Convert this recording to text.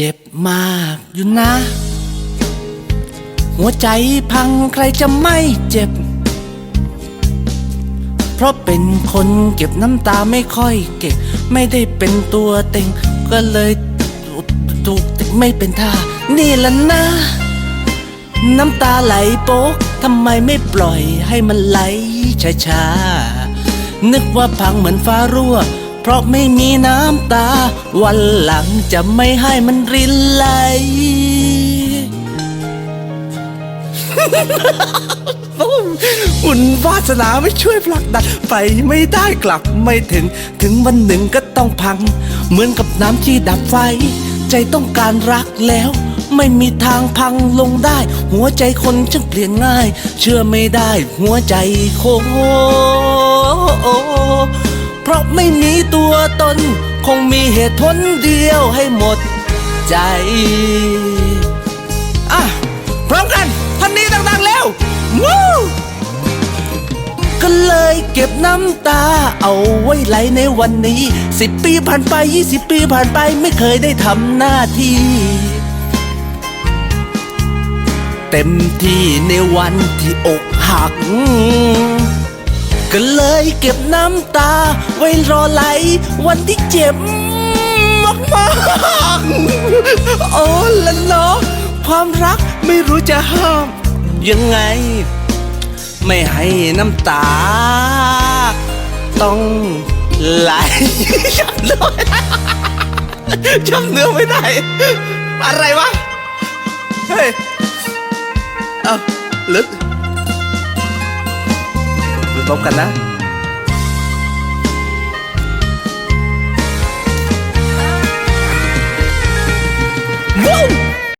เจ็บมากอยู่นะ หัวใจพังใครจะไม่เจ็บ เพราะเป็นคนเก็บน้ำตาไม่ค่อยเก็บ ไม่ได้เป็นตัวเต็ง ก็เลยถูกติไม่เป็นท่า นี่ละนะ น้ำตาไหลโป๊กทำไมไม่ปล่อยให้มันไหลช้าๆนึกว่าพังเหมือนฟ้ารั่ว เพราะไม่มีน้ำตา วันหลังจะไม่ให้มันรินไหลอุ่นวาสนาไม่ช่วยผลักดันไปไม่ได้กลับไม่ถึง ถึงวันหนึ่งก็ต้องพัง เหมือนกับน้ำที่ดับไฟ ใจต้องการรักแล้ว ไม่มีทางพังลงได้ หัวใจคนช่างเปลี่ยนง่าย เชื่อไม่ได้หัวใจโค เพราะไม่มีตัวตน คงมีเหตุผลเดียวให้หมดใจ อะ พร้อมกันท่านนี้ดังๆแล้ววู้ก็เลยเก็บน้ำตาเอาไว้ไหลในวันนี้สิบปีผ่านไปยี่สิบปีผ่านไปไม่เคยได้ทำหน้าที่เต็มที่ในวันที่อกหัก ก็เลยเก็บน้ำตา ไว้รอไหล วันที่เจ็บมากๆโอ้ละเนาะความรักไม่รู้จะห้าม ยังไง ไม่ให้น้ำตา ต้องไหลจำเนื้อจำเนื้อไม่ได้ อะไรวะ เฮ้ย เอาลึก Tócala.